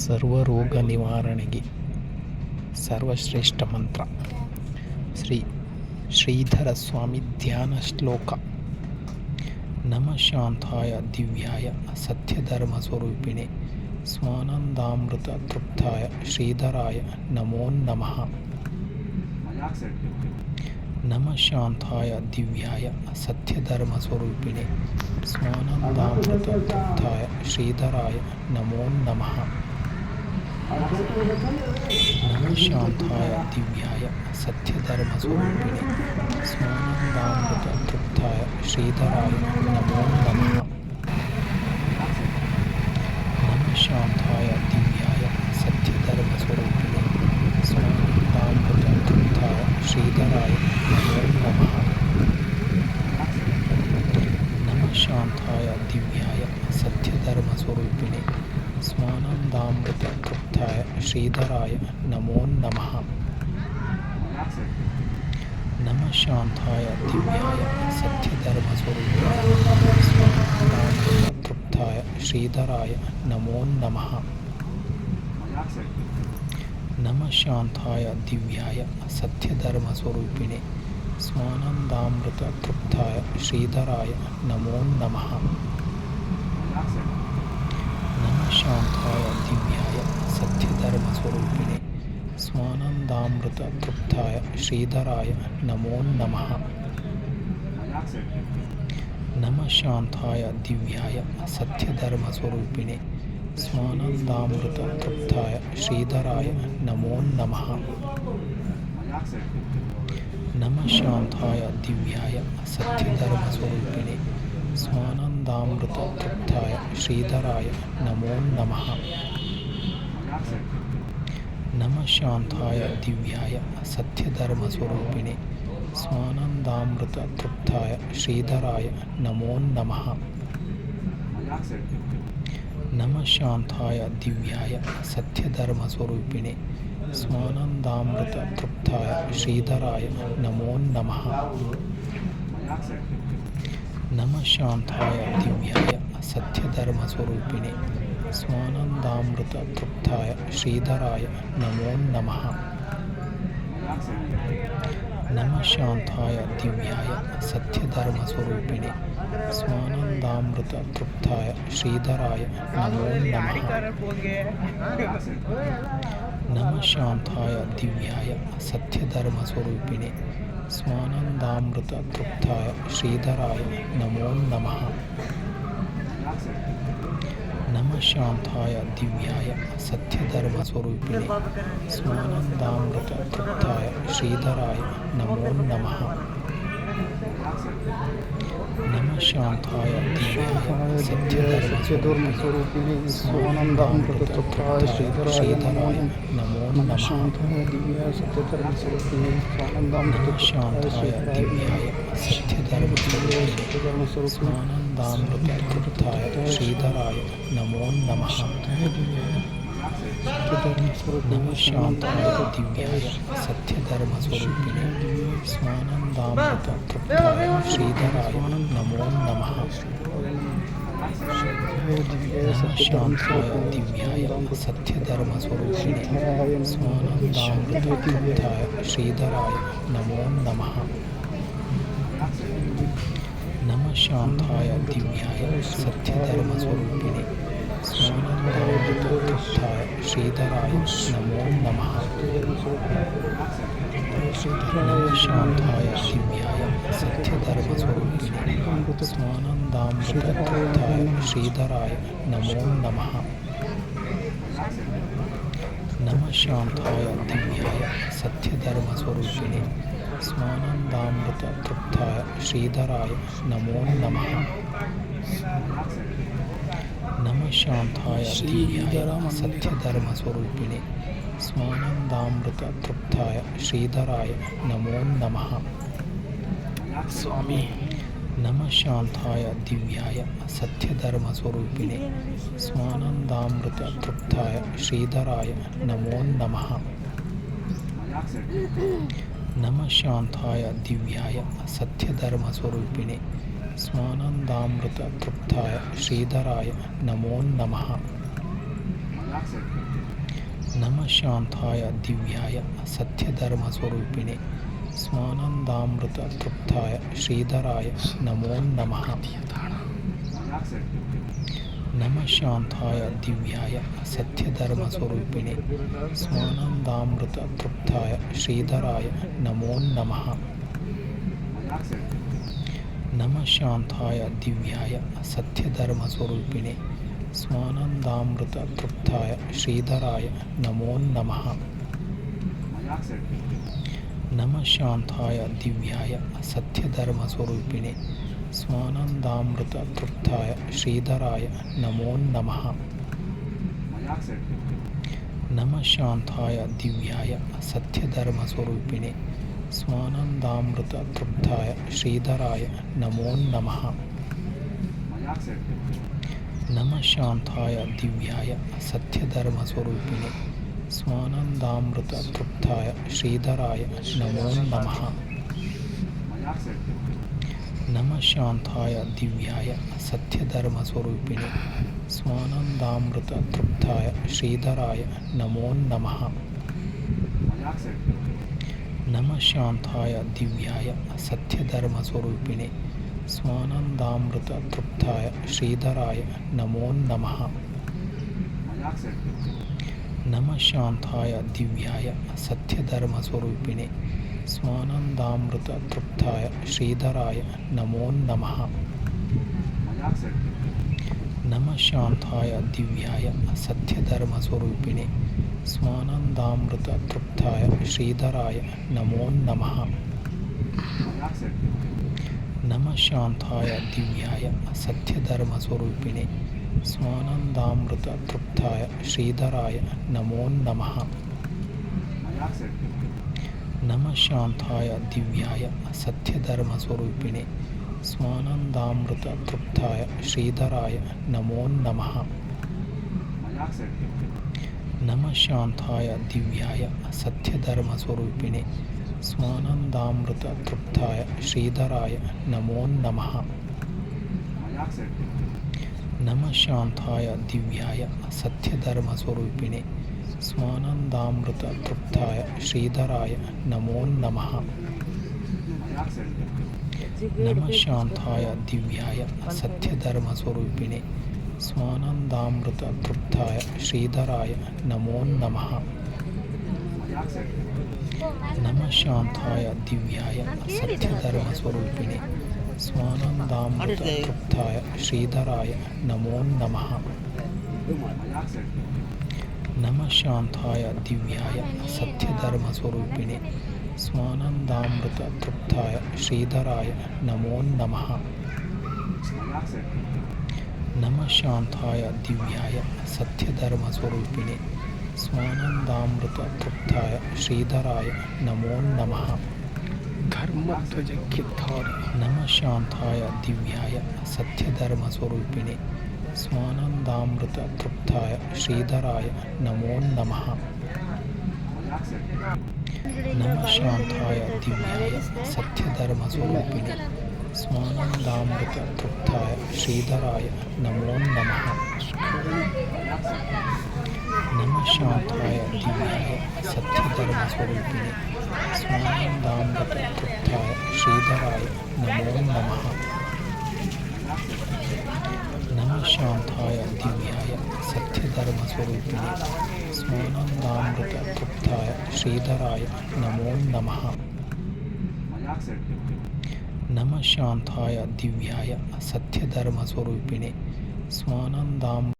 ಸರ್ವರೋಗ ನಿವಾರಣೆಗೆ ಸರ್ವಶ್ರೇಷ್ಠ ಮಂತ್ರ. ಶ್ರೀ ಶ್ರೀಧರ ಸ್ವಾಮಿ ಧ್ಯಾನ ಶ್ಲೋಕ. ನಮ ಶಾಂತಾಯ ದಿವ್ಯಾಯ ಸತ್ಯಧರ್ಮ ಸ್ವರೂಪಿಣೆ ಸ್ವಾನಂದಾಮೃತ ತೃಪ್ತಾಯ ಶ್ರೀಧರಾಯ ನಮೋ ನಮಃ. ನಮ ಶಾಂತಾಯ ದಿವ್ಯಾಯ ಸತ್ಯಧರ್ಮ ಸ್ವರೂಪಿಣೆ ಸ್ವಾನಂದಾಮೃತ ತೃಪ್ತಾಯ ಶ್ರೀಧರಾಯ ನಮೋ ನಮಃ. ശാന്തായ ദിവ്യായ സത്യധർമ്മസ്വരൂപിണി സ്മാനന്ദാന്തൃപ്തായ ശ്രീധരായ നമോ നമോ. श्रीधराय नमो नमः। नमः शान्ताय दिव्याय सत्यधर्मस्वरूपाय श्रीधराय नमो नम। नमः शान्ताय दिव्याय सत्यधर्मस्वरूपिणे स्वानन्दामृततृप्ताय श्रीधराय नमो नमः। അമൃതതൃപ്തായ ശ്രീധരായ നമോ നമ നമശാന്തായ ദിവ്യായ സത്യധർമ്മസ്വരൂപിണെ സ്വാനന്ദാമൃതതൃപ്തായ ശ്രീധരായ നമോ നമ നമശാന്തായ ദിവ്യായ സത്യധർമ്മസ്വരൂപിണെ സ്വാനന്ദാമൃതതൃപ്തായ ശ്രീധരായ നമോ നമ నమ శాంతాయ దివ్యాయ సత్యధర్మస్వరూపిణి స్వానందామృత తృప్తాయ శ్రీధరాయ నమో నమ నమ శాంతాయ దివ్యాయ సత్యధర్మస్వరూపిణి స్వానందామృత తృప్తాయ శ్రీధరాయ నమో నమ శాంతాయ దివ్యాయ సత్యధర్మస్వరూపిణి स्वानन्दामृततृप्ताय श्रीधराय नमो नमः। नमशान्ताय दिव्याय सत्यधर्मस्वरूपिणे स्वानन्दामृततृप्ताय श्रीधराय नमो नमः। नमशान्ताय दिव्याय सत्यधर्मस्वरूपिणे स्वानन्दामृततृप्ताय श्रीधराय नमो नमः। ಸತ್ಯಧರ್ಮ ಸ್ವರೂಪಿಣೆ ಸ್ವಾನಂದಾಮೃತ ತೃಪ್ತಾಯ ಶ್ರೀಧರಾಯ ನಮೋ ನಮಃ ನಮ ಶಾಂತಾಯ ದಿವ್ಯಾಯ ಸತ್ಯಧರ್ಮ ಸ್ವರೂಪಿಣೆ ಸ್ವಾನಂದಾಮೃತ ತೃಪ್ತಾಯ ಶ್ರೀಧರಾಯ ನಮೋ ನಮಃ ನಮ ಶಾಂತಾಯ ದಿವ್ಯಾಯ ಸತ್ಯಧರ್ಮ ಸ್ವರೂಪಿಣೆ ಸ್ವಾನಂದಾಮೃತ ತೃಪ್ತಾಯ ಶ್ರೀಧರಾಯ ನಮೋ ನಮಃ ನಮ ಶಾಂತಾಯ ದಿವ್ಯಾಯ ಸತ್ಯಧರ್ಮ रामकृताय श्रीधराय नमो नम। नमः शान्ताय दिव्याय सत्यधर्मस्वरूपिणे स्वानन्दामृततृप्ताय श्रीधराय नमो नमः। शान्ताय दिव्याय सत्यधर्मस्वरूपिणे स्वानन्दामृततृप्ताय श्रीधराय नमो नमः। शान्ताय दिव्याय सत्यधर्मस्वरूपिणे। स्वानन्दाय श्रीधराय नमो नमः। शान्ताय दिव्याय सत्यधर्मस्वरूपिणे। स्वानन्दामृतत्वाय श्रीधराय नमो नमः। नमः शान्ताय दिव्याय सत्यधर्मस्वरूपिणे। स्नानन्दामृततृप्ताय श्रीधराय नमो नम। नमः शान्ताय श्रीधराम सत्यधर्मस्वरूपिणे। स्नानन्दामृततृप्ताय श्रीधराय नमो नमः। स्वामी। नमः शान्ताय दिव्याय सत्यधर्मस्वरूपिणे। स्वानन्दामृततृप्ताय श्रीधराय नमो नमः। நம சாந்தாய திவ்யாய சத்யதர்ம ஸ்வரூபிணே ஸ்வானந்தாமிருத திருப்தாய ஸ்ரீதராய நமோ நம நம சாந்தாய திவ்யாய சத்யதர்ம ஸ்வரூபிணே ஸ்வானந்தாமிருத திருப்தாய ஸ்ரீதராய நமோ நம నమ శాంతాయ దివ్యాయ సత్యధర్మస్వరూపిణి స్మానందామృత తృప్తాయ శ్రీధరాయ నమో నమ నమ శాంతాయ దివ్యాయ సత్యధర్మస్వరూపిణి స్మానందామృత తృప్తాయ శ్రీధరాయ నమో నమ నమ శాంతాయ దివ్యాయ సత్యధర్మస్వరూపిణి स्वानन्दामृत तृप्ताय श्रीधराय नमो नमः नमः शान्ताय दिव्याय सत्यधर्मस्वरूपिणे स्वानन्दामृत तृप्ताय श्रीधराय नमो नमः नमः शान्ताय दिव्याय सत्यधर्मस्वरूपिणे स्वानन्दामृत तृप्ताय श्रीधराय नमो नमः नमः शान्ताय दिव्याय सत्यधर्मस्वरूपिणे स्वानन्दामृततृप्ताय श्रीधराय नमो नमः नमः शान्ताय दिव्याय सत्यधर्मस्वरूपिणे स्वानन्दामृततृप्ताय श्रीधराय नमो नमः नमः शान्ताय दिव्याय सत्यधर्मस्वरूपिणे स्वानन्दामृततृप्ताय श्रीधराय नमो नमः नमः शान्ताय दिव्याय सत्यधर्मस्वरूपिणे स्वानन्दामृततृप्ताय श्रीधराय नमो नमः नमः शान्ताय दिव्याय सत्यधर्मस्वरूपिणे स्वानन्दामृततृप्ताय श्रीधराय नमो नमः नमः शान्ताय दिव्याय सत्यधर्मस्वरूपिणे स्वानन्दामृततृप्ताय श्रीधराय नमो नमः नमः शान्ताय दिव्याय सत्यधर्मस्वरूपिणे स्वानन्दामृततृप्ताय श्रीधराय नमो नमः नमः शान्ताय दिव्याय सत्यधर्मस्वरूपिणे स्वानन्दामृततृप्ताय श्रीधराय नमो नमः ನಮ ಶಾಂತಾಯ ದಿವ್ಯಾಯ ಸತ್ಯಧರ್ಮಸ್ವರೂಪಿಣೆ ಸ್ವಾನಂದಾಮೃತ ತೃಪ್ತಾಯ ಶ್ರೀಧರಾಯ ನಮೋ ನಮಃ. ನಮ ಶಾಂತಾಯ ದಿವ್ಯಾಯ ಸತ್ಯಧರ್ಮಸ್ವರೂಪಿಣೆ ಸ್ವಾನಂದಾಮೃತ ತೃಪ್ತಾಯ ಶ್ರೀಧರಾಯ ನಮೋ ನಮಃ. नमः शान्ताय दिव्याय सत्यधर्मस्वरूपिणे स्वानन्दामृततृप्ताय श्रीधराय नमो नमः नमः शान्ताय दिव्याय सत्यधर्मस्वरूपिणे स्वानन्दामृततृप्ताय श्रीधराय नमो नमः नमः शान्ताय दिव्याय सत्यधर्मस्वरूपिणे स्वानन्दामृततृप्ताय श्रीधराय नमो नमः नमः शान्ताय दिव्याय सत्यधर्मस्वरूपिणे स्वानन्दामृततृप्ताय श्रीधराय नमो नमः नमः शान्ताय दिव्याय सत्यधर्मस्वरूपिणे स्वानन्दामृततृप्ताय श्रीधराय नमो नमः धर्मध्वजखिद्धारि नमः शान्ताय दिव्याय सत्यधर्मस्वरूपिणे स्वानन्दामृततृप्ताय श्रीधराय नमो नमः नमः शान्ताय दिव्याय सत्यधर्मस्वरूपिणे स्वानन्दामृततृप्ताय श्रीधराय नमो नमः। नमः शान्ताय दिव्याय सत्यधर्मस्वरूपिणे स्वानन्दामृततृप्ताय श्रीधराय नमो नमः। नमः शान्ताय दिव्याय सत्यधर्मस्वरूपिणे स्वानन्दामृततृप्ताय श्रीधराय नमो नमः। नमः शान्ताय दिव्याय सत्यधर्मस्वरूपिणे स्वानन्दाम्